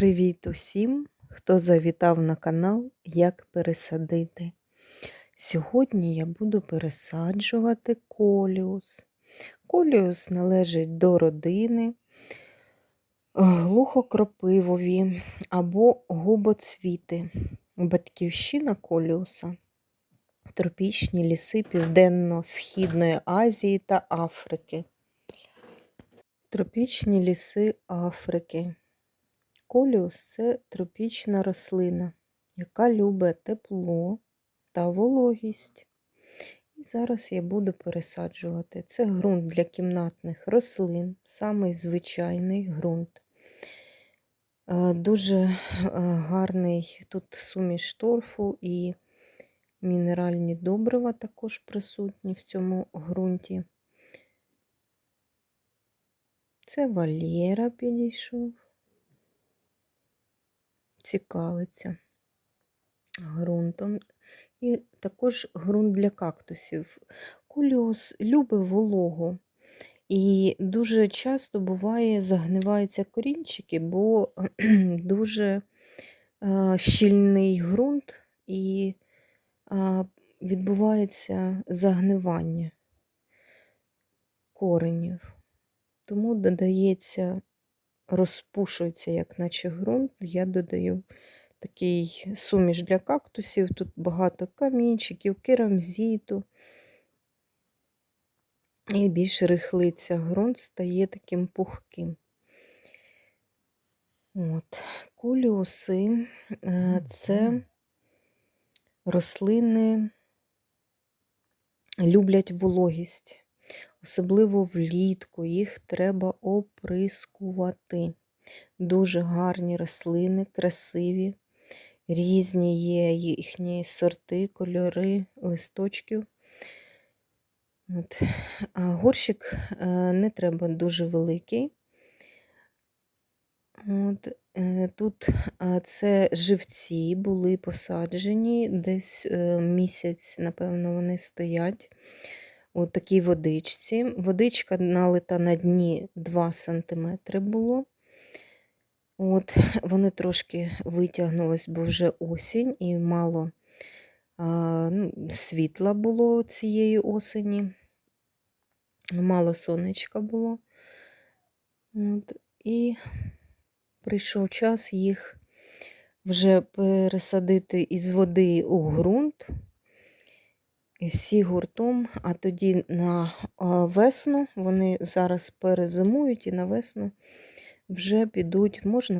Привіт усім, хто завітав на канал Як пересадити. Сьогодні я буду пересаджувати коліус. Коліус належить до родини глухокропивові або губоцвіти. Батьківщина коліуса тропічні ліси Південно-Східної Азії та Африки. Тропічні ліси Африки. Коліус це тропічна рослина, яка любить тепло та вологість. І зараз я буду пересаджувати. Це ґрунт для кімнатних рослин, самий звичайний ґрунт. Е, Дуже е, гарний тут суміш торфу і мінеральні добрива також присутні в цьому ґрунті. Це Валєра підійшов цікавиться ґрунтом. І також ґрунт для кактусів. Куліус любить вологу. І дуже часто буває, загниваються корінчики, бо дуже е, щільний ґрунт і відбувається загнивання коренів. Тому додається розпушується, як наче ґрунт, я додаю такий суміш для кактусів. Тут багато камінчиків, керамзіту. І більш рихлиться ґрунт стає таким пухким. От. Куліуси е, це рослини люблять вологість. Особливо влітку їх треба оприскувати. Дуже гарні рослини, красиві, різні є їхні сорти, кольори листочків. От. А горщик е, не треба дуже великий. От. Е, тут це живці були посаджені, десь е, місяць, напевно, вони стоять у такій водичці. Водичка налита на дні 2 см було. От, Вони трошки витягнулись, бо вже осінь і мало а, ну, світла було цієї осені, мало сонечка було. От, І прийшов час їх вже пересадити із води у ґрунт. І всі гуртом, а тоді на весну вони зараз перезимують і на весну вже підуть, можна